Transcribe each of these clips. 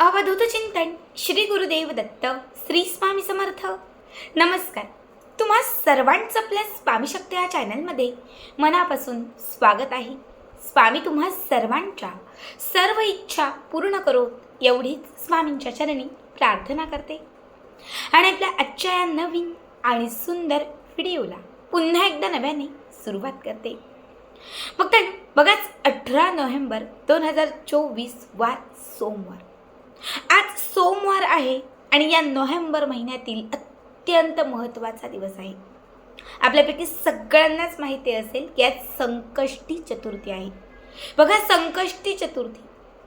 अवधूत चिंतन श्री गुरुदेव दत्त श्री स्वामी समर्थ. नमस्कार. तुम्हा सर्वांचं आपल्या स्वामी शक्ती या चॅनलमध्ये मनापासून स्वागत आहे. स्वामी तुम्हा सर्वांच्या सर्व इच्छा पूर्ण करो एवढीच स्वामींच्या चरणी प्रार्थना करते. आणि आपल्या आजच्या या नवीन आणि सुंदर व्हिडिओला पुन्हा एकदा नव्याने सुरुवात करते. मग तर बघाच अठरा नोव्हेंबर दोन हजार चोवीस वार सोमवार सोमवार. आहे आणि या नोव्हेंबर महिन्यातील अत्यंत महत्त्वाचा दिवस आहे. आपल्यापैकी सगळ्यांनाच माहिती असेल की आज संकष्टी चतुर्थी आहे. बघा संकष्टी चतुर्थी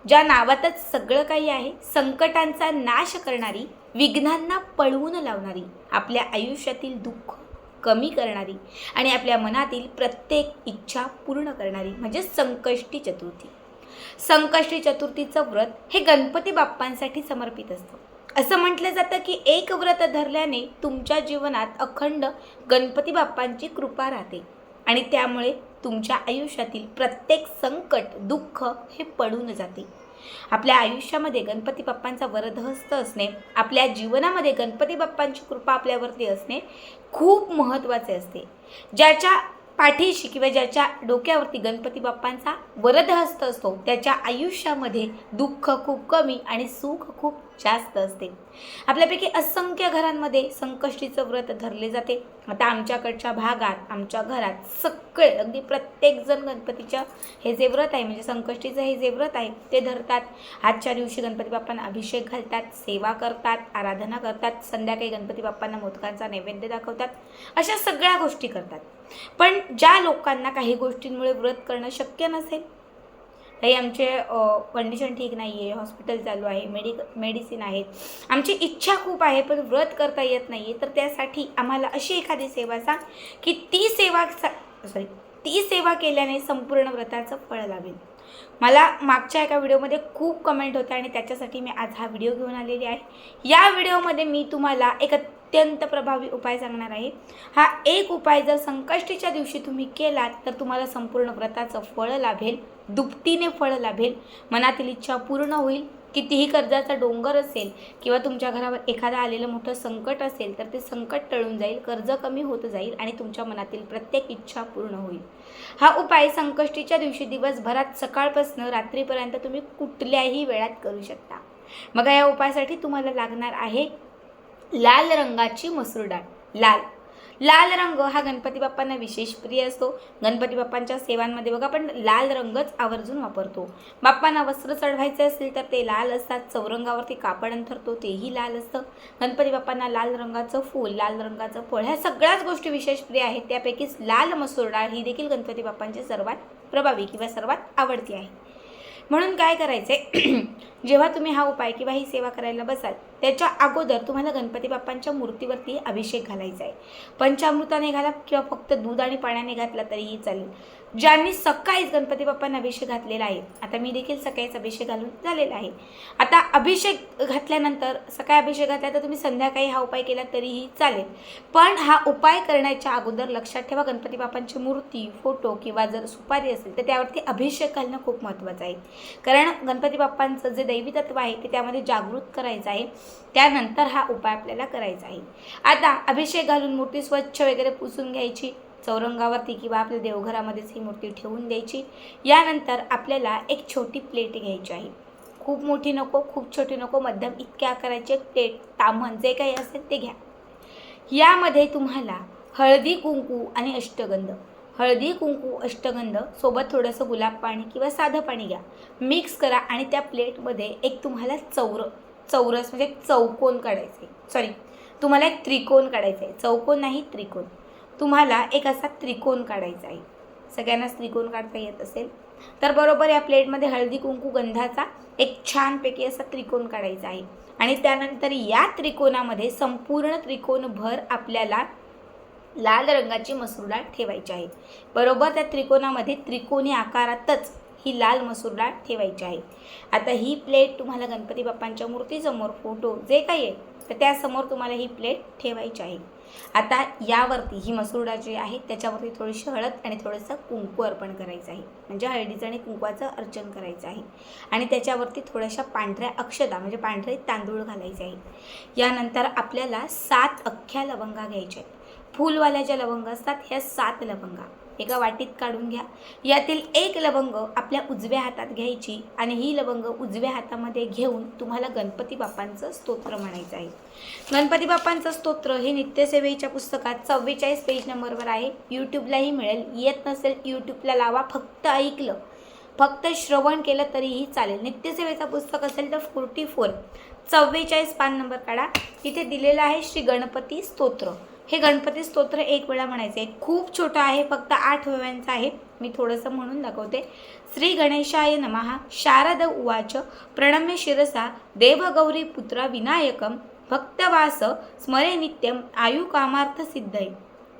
ज्या नावातच सगळं काही आहे संकटांचा नाश करणारी विघ्नांना पळवून लावणारी आपल्या आयुष्यातील दुःख कमी करणारी आणि आपल्या मनातील प्रत्येक इच्छा पूर्ण करणारी म्हणजे संकष्टी चतुर्थी. संकष्टी चतुर्थीचं व्रत हे गणपती बाप्पांसाठी समर्पित असतं. असं म्हटलं जातं की एक व्रत धरल्याने तुमच्या जीवनात अखंड गणपती बाप्पांची कृपा राहते. आणि त्यामुळे तुमच्या आयुष्यातील प्रत्येक संकट दुःख हे पडून जाते. आपल्या आयुष्यामध्ये गणपती बाप्पांचा वरदहस्त असणे आपल्या जीवनामध्ये गणपती बाप्पांची कृपा आपल्यावरती असणे खूप महत्त्वाचे असते. ज्याच्या पाठीशी किंवा ज्याच्या डोक्यावरती गणपती बाप्पांचा वरदहस्त असतो त्याच्या आयुष्यामध्ये दुःख खूप कमी आणि सुख खूप जास्त असते. आपल्यापैकी असंख्य घरांमध्ये संकष्टीचं व्रत धरले जाते. आता आमच्याकडच्या भागात आमच्या घरात सगळे अगदी प्रत्येकजण गणपतीच्या हे जे व्रत आहे म्हणजे संकष्टीचं हे जे व्रत आहे ते धरतात. आजच्या दिवशी गणपती बाप्पांना अभिषेक घालतात सेवा करतात आराधना करतात. संध्याकाळी गणपती बाप्पांना मोदकांचा नैवेद्य दाखवतात. अशा सगळ्या गोष्टी करतात. पण ज्या लोकांना काही गोष्टींमुळे व्रत करणं शक्य नसेल काही आमचे कंडिशन ठीक नाही आहे हॉस्पिटल चालू आहे मेडिक मेडिसिन आहेत. आमची इच्छा खूप आहे पण व्रत करता येत नाही आहे तर त्यासाठी आम्हाला अशी एखादी सेवा सांग की ती सेवा सॉरी ती सेवा केल्याने संपूर्ण व्रताचं फळ लाभेल. मला मागच्या एका व्हिडिओमध्ये खूप कमेंट होत्या आणि त्याच्यासाठी मी आज हा व्हिडिओ घेऊन आलेली आहे. या व्हिडिओमध्ये मी तुम्हाला एक अत्यंत प्रभावी उपाय सांगणार आहे. हा एक उपाय जर संकष्टीच्या दिवशी तुम्ही केलात तर तुम्हाला संपूर्ण व्रताचं फळ लाभेल दुपटीने फळ लाभेल मनातील इच्छा पूर्ण होईल कितीही कर्जाचा डोंगर असेल किंवा तुमच्या घरावर एखादं आलेलं मोठं संकट असेल तर ते संकट टळून जाईल कर्ज कमी होत जाईल आणि तुमच्या मनातील प्रत्येक इच्छा पूर्ण होईल. हा उपाय संकष्टीच्या दिवशी दिवसभरात सकाळपासून रात्रीपर्यंत तुम्ही कुठल्याही वेळात करू शकता. मग या उपायासाठी तुम्हाला लागणार आहे लाल रंगाची मसूर डाळ. लाल. लाल रंग हा गणपती बाप्पांना विशेष प्रिय असतो. गणपती बाप्पांच्या सेवांमध्ये बघा आपण लाल रंगच आवर्जून वापरतो. बाप्पांना वस्त्र चढवायचे असेल तर ते लाल असतात. चौरंगावरती कापड अंथरतो तेही लाल असतं. गणपती बाप्पांना लाल रंगाचं फूल लाल रंगाचं फळ ह्या सगळ्याच गोष्टी विशेष प्रिय आहेत. त्यापैकीच लाल मसूर डाळ ही देखील गणपती बाप्पांची सर्वात प्रभावी किंवा सर्वात आवडती आहे. म्हणून काय करायचे जेव्हा तुम्ही हा उपाय किंवा ही सेवा करायला बसाल त्याच्या अगोदर तुम्हाला गणपती बाप्पांच्या मूर्तीवरती अभिषेक घालायचा आहे. पंचामृताने घाला किंवा फक्त दूध आणि पाण्याने घातला तरीही चालेल. ज्यांनी सकाळीच गणपती बाप्पांना अभिषेक घातलेला आहे आता मी देखील सकाळीच अभिषेक घालून झालेला आहे. आता अभिषेक घातल्यानंतर सकाळी अभिषेक घातला तर तुम्ही संध्याकाळी हा उपाय केला तरीही चालेल. पण हा उपाय करण्याच्या अगोदर लक्षात ठेवा गणपती बाप्पांची मूर्ती फोटो किंवा जर सुपारी असेल तर त्यावरती अभिषेक घालणं खूप महत्त्वाचं आहे. कारण गणपती बाप्पांचं जे दैवी तत्व आहे ते त्यामध्ये जागृत करायचं आहे. त्यानंतर हा उपाय आपल्याला करायचा आहे. आता अभिषेक घालून मूर्ती स्वच्छ वगैरे पुसून घ्यायची. चौरंगावरती किंवा आपल्या देवघरामध्येच ही मूर्ती ठेवून द्यायची. यानंतर आपल्याला एक छोटी प्लेट घ्यायची आहे. खूप मोठी नको खूप छोटी नको मध्यम इतक्या आकाराची एक प्लेट तामन जे काही असेल ते घ्या. यामध्ये तुम्हाला हळदी कुंकू आणि अष्टगंध. हळदी कुंकू अष्टगंध सोबत थोडंसं गुलाब पाणी किंवा साधं पाणी घ्या. मिक्स करा आणि त्या प्लेटमध्ये एक तुम्हाला चौर चौरस म्हणजे एक चौकोन काढायचं. आहे सॉरी तुम्हाला एक त्रिकोण काढायचा आहे चौकोन नाही त्रिकोण. तुम्हाला एक असा त्रिकोण काढायचा आहे. सगळ्यांनाच त्रिकोण काढता येत असेल. तर बरोबर या प्लेटमध्ये हळदी कुंकू गंधाचा एक छानपैकी असा त्रिकोण काढायचा आहे. आणि त्यानंतर या त्रिकोणामध्ये संपूर्ण त्रिकोणभर आपल्याला लाल रंगाची मसूर डाळ ठेवायची आहे. बरोबर त्या त्रिकोणामध्ये त्रिकोणी आकारातच ही लाल मसूर डाळ ठेवायची आहे. आता ही प्लेट तुम्हाला गणपती बाप्पांच्या मूर्तीसमोर फोटो जे काही आहे तर त्यासमोर तुम्हाला ही प्लेट ठेवायची आहे. आता यावरती ही मसूर डाळ जी आहे त्याच्यावरती थोडीशी हळद आणि थोडंसं कुंकू अर्पण करायचं आहे. म्हणजे हळदीचं आणि कुंकवाचं अर्चन करायचं आहे. आणि त्याच्यावरती थोड्याशा पांढऱ्या अक्षदा म्हणजे पांढरे तांदूळ घालायचे आहे. यानंतर आपल्याला सात अख्ख्या लवंगा घ्यायच्या आहेत. फुलवाल्या ज्या लवंगा असतात ह्या सात लवंगा. एका वाटीत काढून घ्या. यातील एक लवंग आपल्या उजव्या हातात घ्यायची आणि ही लवंग उजव्या हातामध्ये घेऊन तुम्हाला गणपती बाप्पांचं स्तोत्र म्हणायचं आहे. गणपती बाप्पांचं स्तोत्र हे नित्यसेवेच्या पुस्तकात चव्वेचाळीस पेज नंबरवर आहे. यूट्यूबलाही मिळेल. येत नसेल यूट्यूबला लावा. फक्त ऐकलं. फक्त श्रवण केलं तरीही चालेल. नित्यसेवेचं पुस्तक असेल तर फोर्टी फोर चव्वेचाळीस पान नंबर काढा. तिथे दिलेलं आहे श्री गणपती स्तोत्र. हे गणपती स्तोत्र एक वेळा म्हणायचं आहे. खूप छोटं आहे फक्त आठ वेव्यांचं आहे. मी थोडंसं म्हणून दाखवते. श्री गणेशाय नमः शारद उवाच. प्रणम्य शिरसा. देवगौरी पुत्र विनायकम. भक्तवास. स्मरे नित्यम. आयुकामार्थ सिद्धय.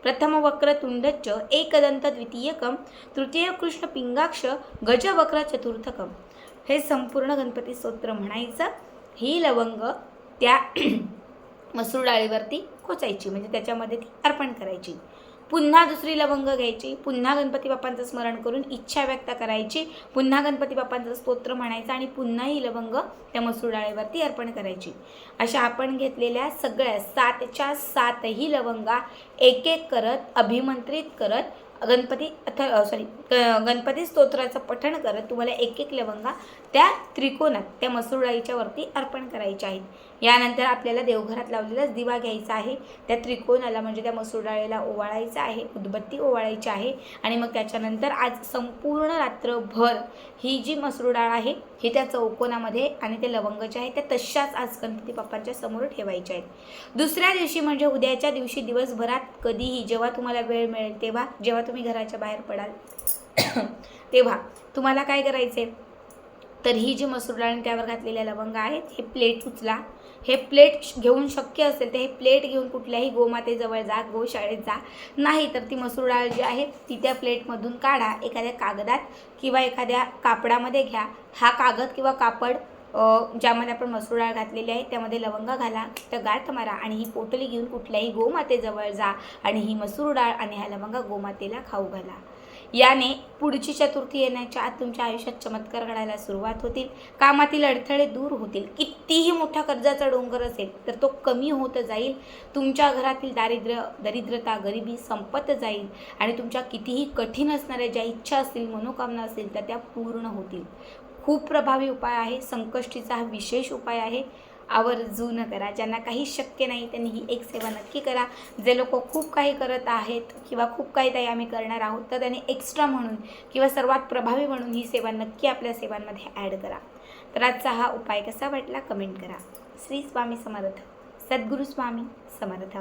प्रथम वक्रतुंडच्च एकदंत द्वितीयकम. तृतीय कृष्ण पिंगाक्ष. गजवक्र चतुर्थकम. हे संपूर्ण गणपती स्तोत्र म्हणायचं. ही लवंग त्या मसूर डाळीवरती खोचायची म्हणजे त्याच्यामध्ये ती अर्पण करायची. पुन्हा दुसरी लवंग घ्यायची पुन्हा गणपती बाप्पांचं स्मरण करून इच्छा व्यक्त करायची पुन्हा गणपती बाप्पांचं स्तोत्र म्हणायचं आणि पुन्हा ही लवंग त्या मसूर डाळीवरती अर्पण करायची. अशा आपण घेतलेल्या सगळ्या सातच्या सातही लवंगा एक एक करत अभिमंत्रित करत गणपती अथ सॉरी गणपती स्तोत्राचं पठण करत तुम्हाला एक एक लवंगा त्या त्रिकोणात त्या मसूर डाळीच्या वरती अर्पण करायच्या आहेत. यानंतर आपल्याला देवघरात लावलेलाच दिवा घ्यायचा आहे. त्या त्रिकोणाला म्हणजे त्या मसूर डाळीला ओवाळायचं आहे उदबत्ती ओवाळायची आहे आणि मग त्याच्यानंतर आज संपूर्ण रात्रभर ही जी मसूर डाळ आहे ही त्या चौकोनामध्ये आणि ते लवंग ज्या आहेत त्या तशाच आज गणपती बाप्पांच्या समोर ठेवायच्या आहेत. दुसऱ्या दिवशी म्हणजे उद्याच्या दिवशी दिवसभरात कधीही जेव्हा तुम्हाला वेळ मिळेल तेव्हा जेव्हा तुम्ही घराच्या बाहेर पडाल तेव्हा तुम्हाला काय करायचे तर ही जी मसूर डाळ आणि त्यावर घातलेल्या लवंग आहेत हे प्लेट उचला. हे प्लेट घेऊन शक्य असेल तर हे प्लेट घेऊन कुठल्याही गोमातेजवळ जा गोशाळेत जा. नाही तर ती मसूर डाळ जी आहे ती त्या प्लेटमधून काढा. एखाद्या कागदात किंवा एखाद्या कापडामध्ये घ्या. हा कागद किंवा कापड ज्यामध्ये आपण मसूर डाळ घातलेली आहे त्यामध्ये लवंगा घाला तर गाठ मारा आणि ही पोटली घेऊन कुठल्याही गोमातेजवळ जा आणि ही मसूर डाळ आणि ह्या लवंगा गोमातेला खाऊ घाला. याने पुढची चतुर्थी येण्याच्या आत तुमच्या आयुष्यात चमत्कार घडायला सुरुवात होतील. कामातील अडथळे दूर होतील. कितीही मोठा कर्जाचा डोंगर असेल तर तो कमी होत जाईल. तुमच्या घरातील दारिद्र्य दरिद्रता गरिबी संपत जाईल आणि तुमच्या कितीही कठीण असणाऱ्या ज्या इच्छा असतील मनोकामना असतील तर त्या पूर्ण होतील. खूप प्रभावी उपाय आहे संकष्टीचा हा विशेष उपाय आहे. आवर्जून करा ज्यांना काही शक्य नाही त्यांनी ही एक सेवा नक्की करा. जे लोक खूप काही करत आहेत किंवा खूप काही ताई आम्ही करणार आहोत तर त्यांनी एक्स्ट्रा म्हणून किंवा सर्वात प्रभावी म्हणून ही सेवा नक्की आपल्या सेवांमध्ये ॲड करा. तर आजचा हा उपाय कसा वाटला? कमेंट करा. श्री स्वामी समर्थ. सद्गुरू स्वामी समर्थ.